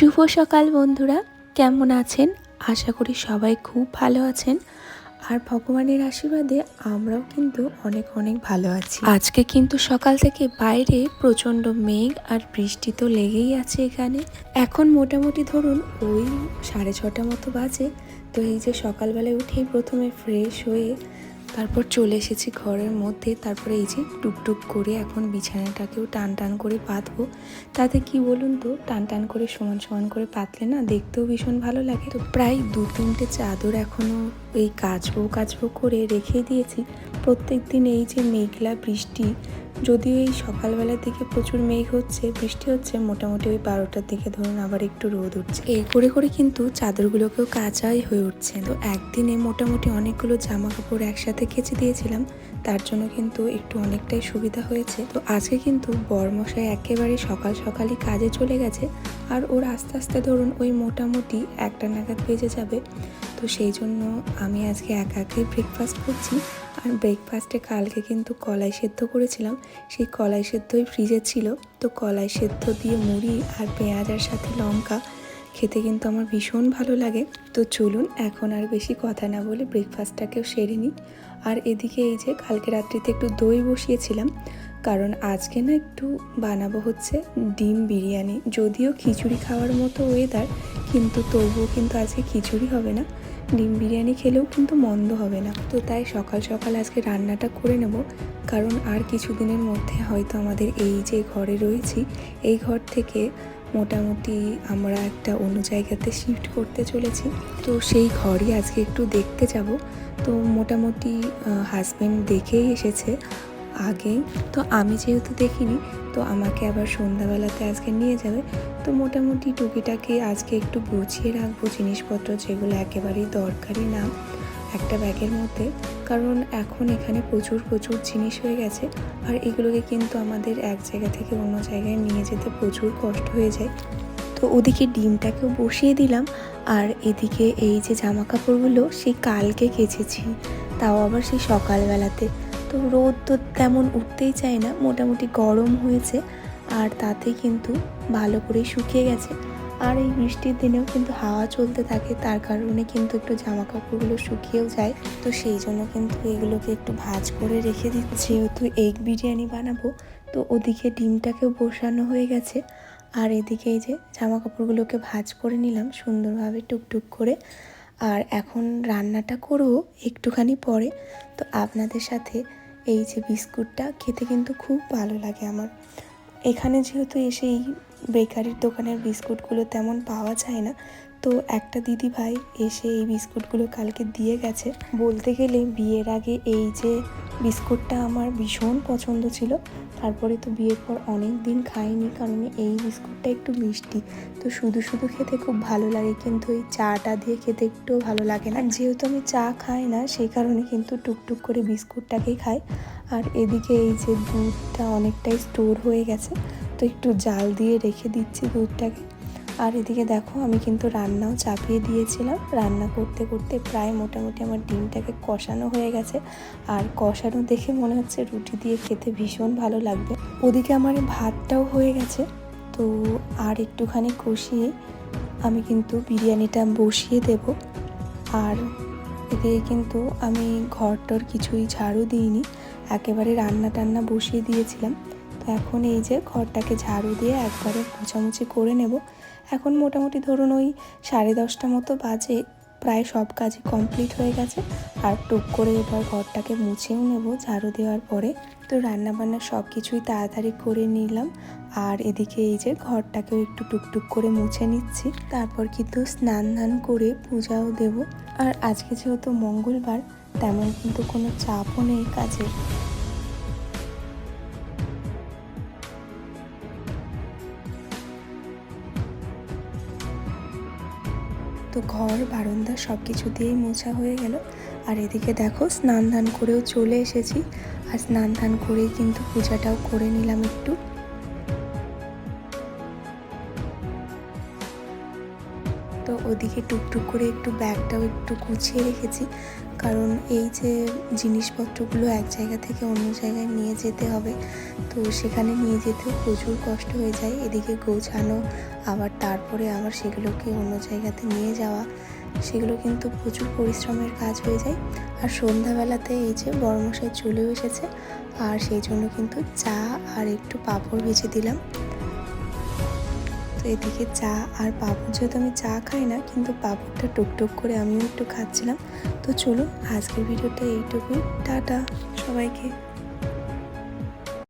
শুভ সকাল বন্ধুরা। কেমন আছেন? আশা করি সবাই খুব ভালো আছেন। আর ভগবানের আশীর্বাদে আমরাও কিন্তু অনেক অনেক ভালো আছি। আজকে কিন্তু সকাল থেকে বাইরে প্রচণ্ড মেঘ আর বৃষ্টি তো লেগেই আছে এখানে। এখন মোটামুটি ধরুন ওই সাড়ে ছটা মতো বাজে। তো এই যে সকালবেলায় উঠেই প্রথমে ফ্রেশ হয়ে তারপর চলে এসেছি ঘরের মধ্যে। তারপরে এই যে টুকটুক করে এখন বিছানাটাকেও টান টান করে পাতবো। তাতে কি বলুন তো, টান টান করে সমান সমান করে পাতলে না দেখতেও ভীষণ ভালো লাগে। তো প্রায় দু তিনটে চাদর এখনও এই কাচবো কাচবো করে রেখে দিয়েছি। প্রত্যেক দিন এই যে মেঘলা বৃষ্টি যদিও এই সকালবেলার দিকে প্রচুর মেঘ হচ্ছে, বৃষ্টি হচ্ছে, মোটামুটি ওই বারোটার দিকে ধরুন আবার একটু রোদ উঠছে। এই করে করে কিন্তু চাদরগুলোকেও কাঁচাই হয়ে উঠছে। তো একদিনে মোটামুটি অনেকগুলো জামা কাপড় একসাথে কেচে দিয়েছিলাম। তার জন্য কিন্তু একটু অনেকটাই সুবিধা হয়েছে। তো আজকে কিন্তু বরমশাই একেবারে সকাল সকালই কাজে চলে গেছে। আর ওর আস্তে আস্তে ধরুন ওই মোটামুটি একটা নাগাদ বেজে যাবে। তো সেই জন্য আমি আজকে একা ব্রেকফাস্ট করছি। আর ব্রেকফাস্টে কালকে কিন্তু কলাই সেদ্ধ করেছিলাম। সেই কলাই সেদ্ধই ফ্রিজে ছিল। তো কলাই সেদ্ধ দিয়ে মুড়ি আর পেঁয়াজ আর সাথে লঙ্কা খেতে কিন্তু আমার ভীষণ ভালো লাগে। তো চলুন এখন আর বেশি কথা না বলে ব্রেকফাস্টটাকেও সেরে নিই। আর এদিকে এই যে কালকে রাত্রিতে একটু দই বসিয়েছিলাম, কারণ আজকে না একটু বানাবো হচ্ছে ডিম বিরিয়ানি। যদিও খিচুড়ি খাওয়ার মতো ওয়েদার কিন্তু তবুও কিন্তু আজকে খিচুড়ি হবে না। ডিম বিরিয়ানি খেলেও কিন্তু মন্দ হবে না। তো তাই সকাল সকাল আজকে রান্নাটা করে নেব, কারণ আর কিছুদিনের মধ্যে হয়তো আমাদের এই যে ঘরে রয়েছি, এই ঘর থেকে মোটামুটি আমরা একটা অন্য জায়গাতে শিফট করতে চলেছি। তো সেই ঘরই আজকে একটু দেখতে যাব। তো মোটামুটি হাজব্যান্ড দেখেই এসেছে আগে। তো আমি যেহেতু দেখিনি, তো আমাকে আবার সন্ধ্যাবেলাতে আজকে নিয়ে যাবে। তো মোটামুটি টুকিটাকি আজকে একটু গুছিয়ে রাখব। জিনিসপত্র যেগুলো একেবারেই দরকারি না। একটা ব্যাগের মধ্যে, কারণ এখন এখানে প্রচুর প্রচুর জিনিস হয়ে গেছে। আর এগুলোকে কিন্তু আমাদের এক জায়গা থেকে অন্য জায়গায় নিয়ে যেতে প্রচুর কষ্ট হয়ে যায়। তো ওদিকে ডিমটাকেও বসিয়ে দিলাম। আর এদিকে এই যে জামা কাপড়গুলো সেই কালকে কেচেছি। তাও আবার সেই সকালবেলাতে। তো রোদ তো তেমন উঠতেই চায় না, মোটামুটি গরম হয়েছে। আর তাতে কিন্তু ভালো করে শুকিয়ে গেছে। আর এই বৃষ্টির দিনেও কিন্তু হাওয়া চলতে থাকে, তার কারণে কিন্তু একটু জামা কাপড়গুলো শুকিয়েও যায়। তো সেই জন্য কিন্তু এগুলোকে একটু ভাজ করে রেখে দিচ্ছি। যেহেতু এগ বিরিয়ানি বানাবো, তো ওদিকে ডিমটাকেও বসানো হয়ে গেছে। আর এদিকে এই যে জামা কাপড়গুলোকে ভাজ করে নিলাম সুন্দরভাবে টুকটুক করে। আর এখন রান্নাটা করব একটুখানি পরে। তো আপনাদের সাথে এই যে বিস্কুটটা খেতে কিন্তু খুব ভালো লাগে আমার। এখানে যেহেতু এসে এই বেকারির দোকানের বিস্কুটগুলো তেমন পাওয়া যায় না। তো একটা দিদি ভাই এসে এই বিস্কুটগুলো কালকে দিয়ে গেছে। বলতে গেলে বিয়ের আগে এই যে বিস্কুটটা আমার ভীষণ পছন্দ ছিল। তারপরে তো বিয়ের পর অনেক দিন খাইনি কারণ এই বিস্কুটটা একটু মিষ্টি। তো শুধু শুধু খেতে খুব ভালো লাগে কিন্তু এই চাটা দিয়ে খেতে একটুও ভালো লাগে না। যেহেতু আমি চা খাই না, সেই কারণে কিন্তু টুকটুক করে বিস্কুটটাকেই খাই। আর এদিকে এই যে দুধটা অনেকটাই স্টোর হয়ে গেছে। তো একটু জাল দিয়ে রেখে দিচ্ছি দুধটাকে। আর এদিকে দেখো আমি কিন্তু রান্নাও চাপিয়ে দিয়েছিলাম। রান্না করতে করতে প্রায় মোটামুটি আমার ডিমটাকে কষানো হয়ে গেছে। আর কষানো দেখে মনে হচ্ছে রুটি দিয়ে খেতে ভীষণ ভালো লাগবে। ওদিকে আমার ভাতটাও হয়ে গেছে। তো আর একটুখানি কষিয়ে আমি কিন্তু বিরিয়ানিটা বসিয়ে দেব। আর এদিকে কিন্তু আমি ঘরটর কিছুই ঝাড়ু দিইনি। একেবারে রান্না টান্না বসিয়ে দিয়েছিলাম। এখন এই যে ঘরটাকে ঝাড়ু দিয়ে একবারে মোছামুছি করে নেব। এখন মোটামুটি ধরুন ওই সাড়ে দশটা মতো বাজে, প্রায় সব কাজই কমপ্লিট হয়ে গেছে। আর টুক করে এবার ঘরটাকে মুছেও নেব ঝাড়ু দেওয়ার পরে। তো রান্নাবান্না সব কিছুই তাড়াতাড়ি করে নিলাম। আর এদিকে এই যে ঘরটাকেও একটু টুকটুক করে মুছে নিচ্ছি। তারপর কিন্তু স্নান ধান করে পূজাও দেব। আর আজকে যেহেতু মঙ্গলবার, তেমন কিন্তু কোনো চাপও নেই কাজের। ঘর, বারান্দা সব কিছু দিয়েই মোছা হয়ে গেল। আর এদিকে দেখো, স্নান ধান করেও চলে এসেছি। আর স্নান ধান করেই কিন্তু পূজাটাও করে নিলাম একটু। তো ওদিকে টুকটুক করে একটু ব্যাগটাও একটু গুছিয়ে রেখেছি। কারণ এই যে জিনিসপত্রগুলো এক জায়গা থেকে অন্য জায়গায় নিয়ে যেতে হবে, তো সেখানে নিয়ে যেতেও প্রচুর কষ্ট হয়ে যায়। এদিকে গোছানো, আবার তারপরে আবার সেগুলোকে অন্য জায়গাতে নিয়ে যাওয়া, সেগুলো কিন্তু প্রচুর পরিশ্রমের কাজ হয়ে যায়। আর সন্ধ্যাবেলাতে এই যে বড়মশাই চলেও এসেছে, আর সেই জন্য কিন্তু চা আর একটু পাঁপড় ভেজে দিলাম। তো এদিকে চা আর পাপড় যেহেতু আমি চা খাই না, কিন্তু পাপড়টা টুকটুক করে আমিও একটু খাচ্ছিলাম। তো চলুন, আজকের ভিডিওটা এইটুকুই। টাটা, সবাইকে।